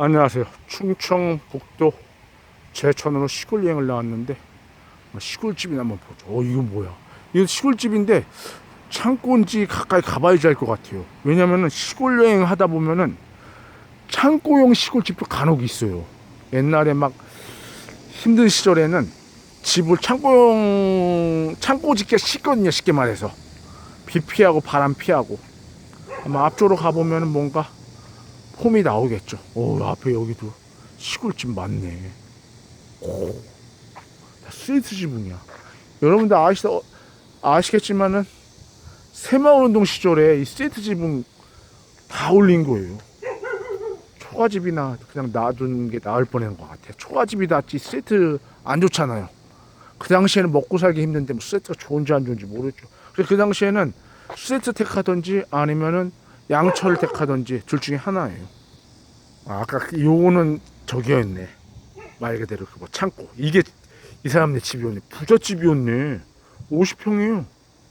안녕하세요. 충청북도 제천으로 시골 여행을 나왔는데 뭐 시골집이나 한번 보죠. 어 이거 뭐야? 이거 시골집인데 창고인지 가까이 가봐야지 알 것 같아요. 왜냐면은 시골 여행 하다 보면은 창고용 시골집도 간혹 있어요. 옛날에 막 힘든 시절에는 집을 창고용 창고 짓기가 쉽거든요. 쉽게 말해서 비 피하고 바람 피하고 아마 앞쪽으로 가보면은 뭔가 폼이 나오겠죠. 오, 앞에 여기도 시골집 많네. 오, 다 스위트 지붕이야. 여러분들 아시, 아시겠지만은 새마을 운동 시절에 이 스위트 지붕 다 올린 거예요. 초가집이나 그냥 놔둔 게 나을 뻔한 것 같아. 초가집이 낫지 스위트 안 좋잖아요. 그 당시에는 먹고 살기 힘든데 뭐 스위트가 좋은지 안 좋은지 모르겠죠. 그래서 그 당시에는 스위트 택하든지 아니면은 양철 택하든지 둘 중에 하나예요. 아, 아까 그 요거는 저기였네. 말 그대로 그뭐 창고. 이게 이 사람네 집이었네. 부잣집이었네. 50평이에요.